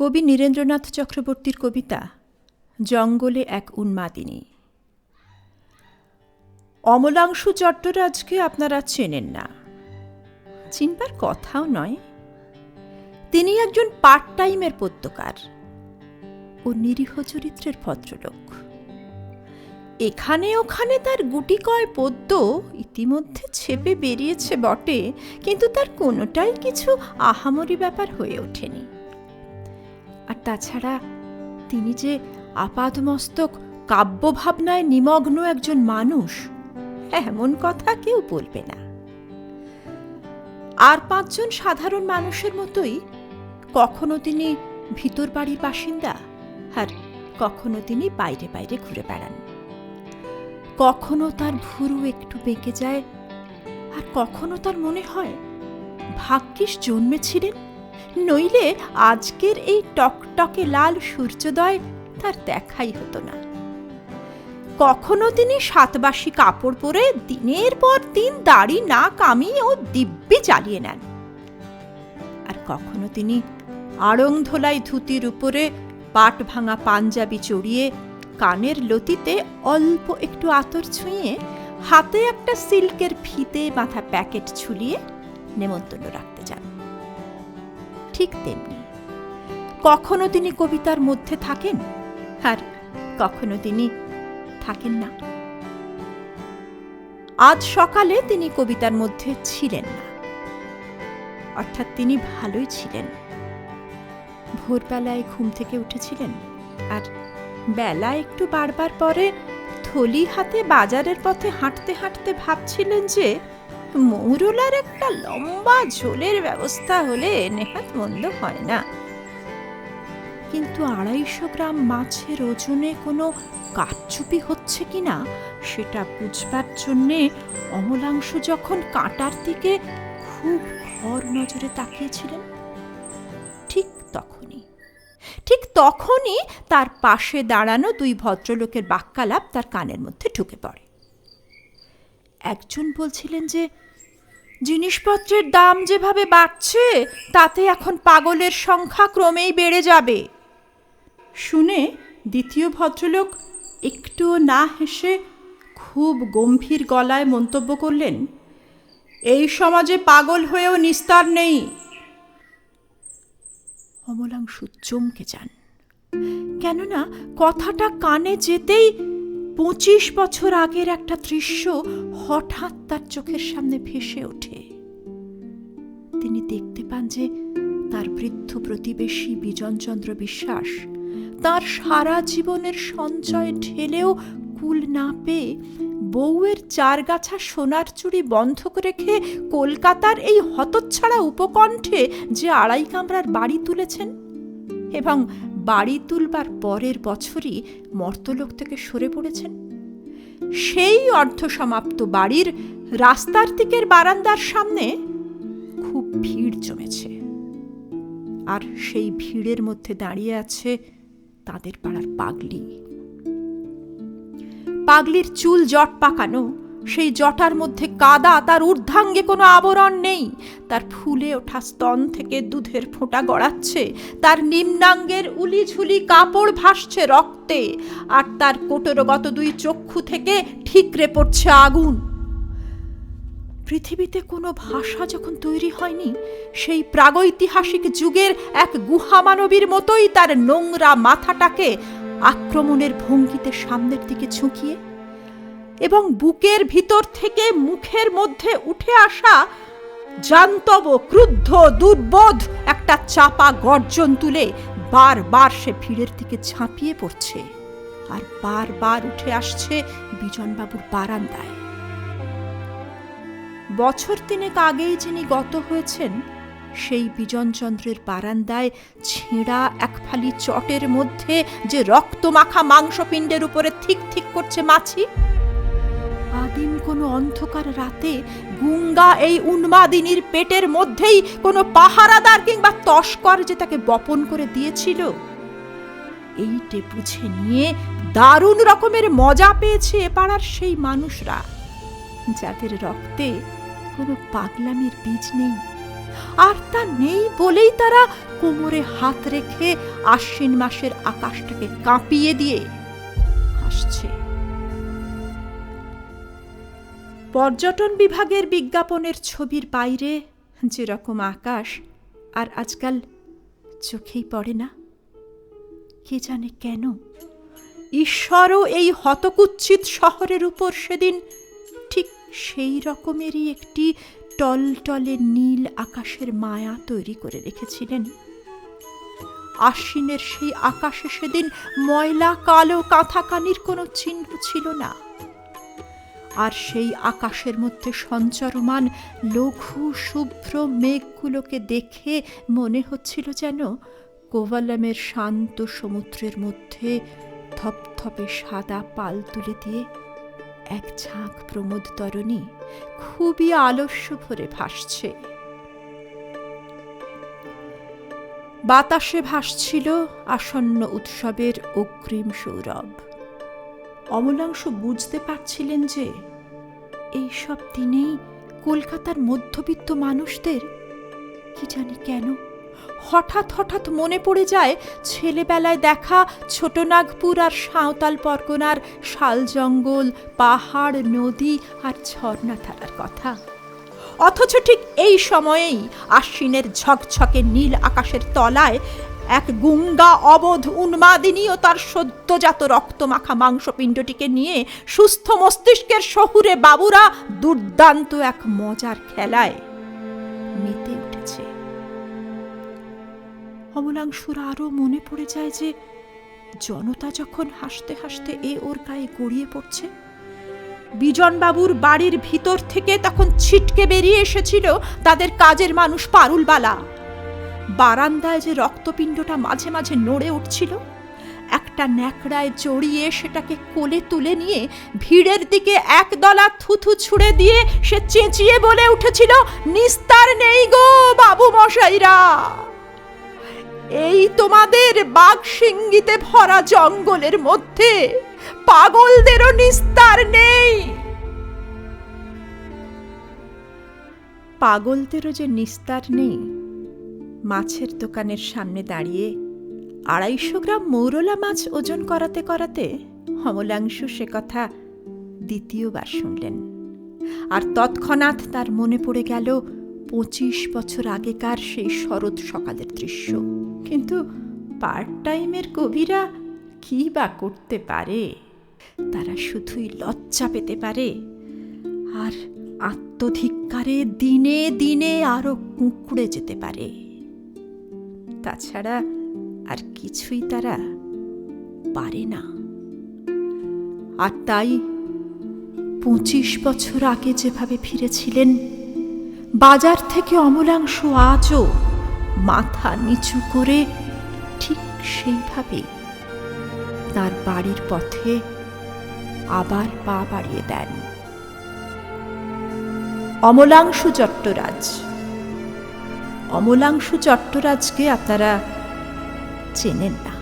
কবি নীরেন্দ্রনাথ চক্রবর্তীর কবিতা, জঙ্গলে এক উন্মাদিনী। অমলাংশু চট্টরাজকে আপনারা চেনেন না। চিনবার কথাও নয়। তিনি একজন পার্ট টাইমের পদ্যকার ও নিরীহ চরিত্রের ভদ্রলোক। এখানে ওখানে তার গুটি কয় পদ্য ইতিমধ্যে ছেপে বেরিয়েছে বটে, কিন্তু তার কোনোটাই কিছু আহামরি ব্যাপার হয়ে ওঠেনি। আর তাছাড়া তিনি যে আপাদমস্তক কাব্যভাবনায় নিমগ্ন একজন মানুষ, এমন কথা কেউ বলবে না। আর পাঁচজন সাধারণ মানুষের মতোই কখনো তিনি ভিতর বাড়ির বাসিন্দা আর কখনো তিনি বাইরে বাইরে ঘুরে বেড়ান। কখনো তার ভুরু একটু বেঁকে যায় আর কখনো তার মনে হয়, ভাগ্যিস জন্মেছিলেন। নইলে আজকের এই টকটকে লাল সূর্যোদয় তার দেখাই হতো না। কখনো তিনি সাতবাসী কাপড় পরে দিনের পর দিন দাড়ি না কামিয়ে ও দিব্যি চালিয়ে নেন। আর কখনো তিনি আড়ং ধোলাই ধুতির উপরে পাট ভাঙা পাঞ্জাবি চড়িয়ে কানের লতিতে অল্প একটু আতর ছুঁয়ে হাতে একটা সিল্কের ফিতে মাথা প্যাকেট ঝুলিয়ে নেমন্তন্ন রাখতে ঠিক তেমনি। কখনো তিনি কবিতার মধ্যে থাকেন, আর কখনো তিনি থাকেন না। আজ সকালে তিনি কবিতার মধ্যে ছিলেন না। অর্থাৎ তিনি ভালোই ছিলেন। ভোরবেলায় ঘুম থেকে উঠেছিলেন, আর বেলা একটু বারবার পরে থলি হাতে বাজারের পথে হাঁটতে হাঁটতে ভাবছিলেন যে মৌরলার একটা লম্বা ঝোলের ব্যবস্থা হলে নেহাত মন্দ হয় না। কিন্তু আড়াইশো গ্রাম মাছের ওজনে কোনো কারচুপি হচ্ছে কিনা সেটা বুঝবার জন্যে অমলাংশ যখন কাঁটার দিকে খুব ঘর নজরে তাকিয়েছিলেন, ঠিক তখনই ঠিক তখনই তার পাশে দাঁড়ানো দুই ভদ্রলোকের বাক্যালাপ তার কানের মধ্যে ঢুকে পড়ে। একজন বলছিলেন যে, জিনিসপত্রের দাম যেভাবে বাড়ছে, তাতে এখন পাগলের সংখ্যা ক্রমেই বেড়ে যাবে। শুনে দ্বিতীয় ভদ্রলোক একটুও না হেসে খুব গম্ভীর গলায় মন্তব্য করলেন, এই সমাজে পাগল হয়েও নিস্তার নেই। অমলাংশু চমকে যান। কেননা কথাটা কানে যেতেই পঁচিশ বছর আগের একটা দৃশ্য হঠাৎ তার চোখের সামনে ভেসে ওঠে। তিনি দেখতে পান যে তার বৃদ্ধ প্রতিবেশী বিজনচন্দ্র বিশ্বাস তার সারা জীবনের সঞ্চয় ঢেলেও কুল না পেয়ে বউয়ের চারগাছা সোনার চুড়ি বন্ধক রেখে কলকাতার এই হতচ্ছাড়া উপকণ্ঠে যে আড়াই কামরার বাড়ি তুলেছেন এবং বাড়ি তুলবার পরের বছরই মর্তলোক থেকে সরে পড়েছেন। সেই অর্ধসমাপ্ত বাড়ির রাস্তার দিকের বারান্দার সামনে খুব ভিড় জমেছে। আর সেই ভিড়ের মধ্যে দাঁড়িয়ে আছে তাদের পাড়ার পাগলি। পাগলির চুল জট পাকানো সেই জটার মধ্যে কাদা, তার ঊর্ধ্বাঙ্গে কোনো আবরণ নেই। তার ফুলে ওঠা স্তন থেকে দুধের ফোঁটা গড়াচ্ছে, তার নিম্নাঙ্গের উলি ঝুলি কাপড় ভাসছে রক্তে, আর তার কোটরগত দুই চক্ষু থেকে ঠিকরে পড়ছে আগুন। পৃথিবীতে কোনো ভাষা যখন তৈরি হয়নি, সেই প্রাগৈতিহাসিক যুগের এক গুহামানবীর মতোই তার নোংরা মাথাটাকে আক্রমণের ভঙ্গিতে সামনের দিকে ঝুঁকিয়ে এবং বুকের ভিতর থেকে মুখের মধ্যে উঠে আসা জান্তব, ক্রুদ্ধ, দুর্বোধ একটা চাপা গর্জন তুলে বারবার সে ভিড়ের দিকে ঝাঁপিয়ে পড়ছে। আর বারবার উঠে আসছে বিজনবাবুর বারান্দায়। বছর তিনেক আগেই যিনি গত হয়েছেন, সেই বিজনচন্দ্রের বারান্দায় ছেঁড়া এক ফালি চটের মধ্যে যে রক্তমাখা মাংসপিণ্ডের উপরে থিক থিক করছে মাছি আদিম কোনো অন্ধকার রাতে গুঙ্গা এই উন্মাদিনীর পেটের মধ্যেই কোনো পাহারাদার কিংবা তস্কর যে তাকে বপন করে দিয়েছিল। এইটে বুঝে নিয়ে দারুণ রকমের মজা পেয়েছে এ পাড়ার সেই মানুষরা, যাদের রক্তে কোনো পাগলামির বীজ নেই। আর তা নেই বলেই তারা কোমরে হাত রেখে আশ্বিন মাসের আকাশটাকে কাঁপিয়ে দিয়ে হাসছে পর্যটন বিভাগের বিজ্ঞাপনের ছবির বাইরে যেরকম আকাশ, আর আজকাল চোখেই পড়ে না। কে জানে কেন? ঈশ্বরও এই হতকুচ্ছিত শহরের উপর সেদিন ঠিক সেই রকমেরই একটি টলটলে নীল আকাশের মায়া তৈরি করে রেখেছিলেন। আশ্বিনের সেই আকাশে সেদিন ময়লা, কালো কাঁথাকানির কোনো চিহ্ন ছিল না। আর সেই আকাশের মধ্যে সঞ্চরমান, লঘু, শুভ্র মেঘগুলোকে দেখে মনে হচ্ছিল যেন কোভালামের শান্ত সমুদ্রের মধ্যে থপথপে সাদা পাল তুলে দিয়ে এক ঝাঁক প্রমোদ তরণী খুবই আলস্য ভরে ভাসছে। বাতাসে ভাসছিল আসন্ন উৎসবের অগ্রিম সৌরভ। অমলাংশ বুঝতে পারছিলেন যে এই সব দিনেই কলকাতার মধ্যবিত্ত মানুষদের কি জানি কেন হঠাৎ হঠাৎ মনে পড়ে যায় ছেলেবেলায় দেখা ছোটনাগপুর আর সাঁওতাল পরগনার শাল জঙ্গল, পাহাড়, নদী আর ঝর্ণা থাকার কথা। অথচ ঠিক এই সময়েই আশ্বিনের ঝকঝকে নীল আকাশের তলায় এক গুঙ্গা অবোধ উন্মাদিনী ও তার সদ্যজাত রক্তমাখা মাংসপিণ্ডটিকে নিয়ে সুস্থ মস্তিষ্কের শহুরে বাবুরা দুর্দান্ত এক মজার খেলায় মেতে উঠেছে। অমলাংশুর আরও মনে পড়ে যায় যে জনতা যখন হাসতে হাসতে এ ওর গায়ে গড়িয়ে পড়ছে বিজনবাবুর বাড়ির ভিতর থেকে তখন ছিটকে বেরিয়ে এসেছিল তাদের কাজের মানুষ পারুলবালা। বারান্দায় যে রক্তপিণ্ডটা মাঝে মাঝে নড়ে উঠছিল, একটা ন্যাকড়ায় জড়িয়ে সেটাকে কোলে তুলে নিয়ে ভিড়ের দিকে একদলা থুথু ছুড়ে দিয়ে সে চেঁচিয়ে বলে উঠেছিল, নিস্তার নেই গো বাবু মশাইরা। এই তোমাদের বাঘ সিঙ্গিতে ভরা জঙ্গলের মধ্যে পাগলদেরও নিস্তার নেই। পাগলদেরও যে নিস্তার নেই মাছের দোকানের সামনে দাঁড়িয়ে আড়াইশো গ্রাম মৌরলা মাছ ওজন করাতে করাতে অমলাংশু সে কথা দ্বিতীয়বার শুনলেন। আর তৎক্ষণাৎ তার মনে পড়ে গেল পঁচিশ বছর আগেকার সেই শরৎ সকালের দৃশ্য। কিন্তু পার্ট টাইমের কবিরা কি বা করতে পারে? তারা শুধুই লজ্জা পেতে পারে। আর আত্মধিক্কারে দিনে দিনে আরও কুঁকড়ে যেতে পারে। তাছাড়া আর কিছুই তারা পারে না। আর তাই পঁচিশ বছর আগে যেভাবে ফিরেছিলেন, বাজার থেকে অমলাংশ আজও মাথা নিচু করে ঠিক সেইভাবে তার বাড়ির পথে আবার পা বাড়িয়ে দেন। অমলাংশু চট্টরাজ অমলাংশু চট্টরাজকে আপনারা চেনেন না।